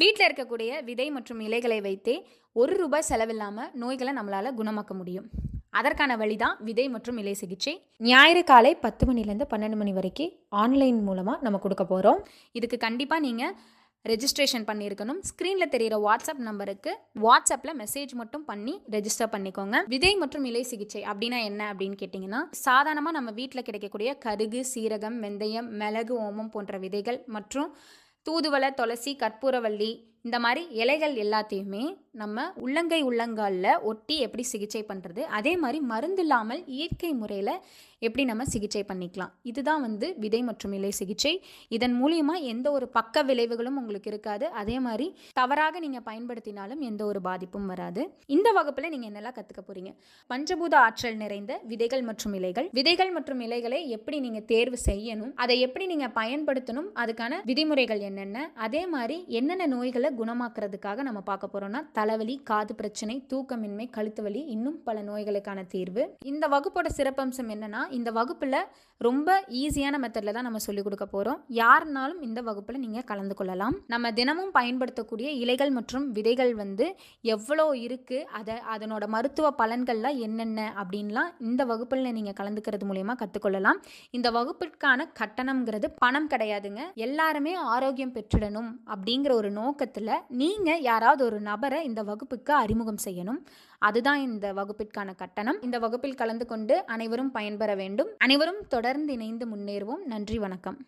வீட்டில் இருக்கக்கூடிய விதை மற்றும் இலைகளை வைத்தே ஒரு ரூபாய் செலவில்லாமல் நோய்களை நம்மளால் குணமாக்க முடியும். அதற்கான வழி தான் விதை மற்றும் இலை சிகிச்சை. ஞாயிறு காலை பத்து மணிலேருந்து பன்னெண்டு மணி வரைக்கும் ஆன்லைன் மூலமாக நம்ம கொடுக்க போகிறோம் இதுக்கு கண்டிப்பாக நீங்கள் ரெஜிஸ்ட்ரேஷன் பண்ணியிருக்கணும். ஸ்க்ரீனில் தெரிகிற வாட்ஸ்அப் நம்பருக்கு வாட்ஸ்அப்பில் மெசேஜ் மட்டும் பண்ணி ரெஜிஸ்டர் பண்ணிக்கோங்க. விதை மற்றும் இலை சிகிச்சை அப்படின்னா என்ன அப்படின்னு கேட்டிங்கன்னா சாதாரணமாக நம்ம வீட்டில் கிடைக்கக்கூடிய கருகு சீரகம் வெந்தயம் மிளகு ஓமம் போன்ற விதைகள் மற்றும் தூதுவளை துளசி கற்பூரவள்ளி இந்த மாதிரி இலைகள் எல்லாத்தையுமே நம்ம உள்ளங்கை உள்ளங்காலில் ஒட்டி எப்படி சிகிச்சை பண்ணுறது அதே மாதிரி மருந்து இல்லாமல் இயற்கை முறையில் எப்படி நம்ம சிகிச்சை பண்ணிக்கலாம்? இதுதான் வந்து விதை மற்றும் இலை சிகிச்சை. இதன் மூலியமாக எந்த ஒரு பக்க விளைவுகளும் உங்களுக்கு இருக்காது. அதே மாதிரி தவறாக நீங்கள் பயன்படுத்தினாலும் எந்த ஒரு பாதிப்பும் வராது. இந்த வகுப்பில் நீங்கள் என்னெல்லாம் கற்றுக்க போகிறீங்க பஞ்சபூத ஆற்றல் நிறைந்த விதைகள் மற்றும் இலைகள். விதைகள் மற்றும் இலைகளை எப்படி நீங்கள் தேர்வு செய்யணும்? அதை எப்படி நீங்கள் பயன்படுத்தணும்? அதுக்கான விதிமுறைகள் என்னென்ன? அதே மாதிரி என்னென்ன நோய்களை குணமாக்குறதுக்காக நம்ம பார்க்க போறோம்னா தலைவலி காது பிரச்சனை தூக்கமின்மை கழுத்து வலி இன்னும் பல நோய்களுக்கான தீர்வு. இந்த வகுப்போட சிறப்பம்சம் என்னன்னா இந்த வகுப்புல ரொம்ப ஈஸியான மெத்தடில் தான் நம்ம சொல்லிக் கொடுக்க போகிறோம் யாருனாலும் இந்த வகுப்பில் நீங்கள் கலந்து கொள்ளலாம். நம்ம தினமும் பயன்படுத்தக்கூடிய இலைகள் மற்றும் விதைகள் வந்து எவ்வளோ இருக்குது அதை அதனோட மருத்துவ பலன்கள்லாம் என்னென்ன அப்படின்லாம் இந்த வகுப்பில் நீங்கள் கலந்துக்கிறது மூலயமா கற்றுக்கொள்ளலாம் இந்த வகுப்பிற்கான கட்டணம்ங்கிறது பணம் கிடையாதுங்க. எல்லாருமே ஆரோக்கியம் பெற்றிடணும் அப்படிங்கிற ஒரு நோக்கத்தில் நீங்கள் யாராவது ஒரு நபரை இந்த வகுப்புக்கு அறிமுகம் செய்யணும். அதுதான் இந்த வகுப்பிற்கான கட்டணம். இந்த வகுப்பில் கலந்து கொண்டு அனைவரும் பயன்பெற வேண்டும். அனைவரும் தொடர்ந்து இணைந்து முன்னேறுவோம். நன்றி வணக்கம்.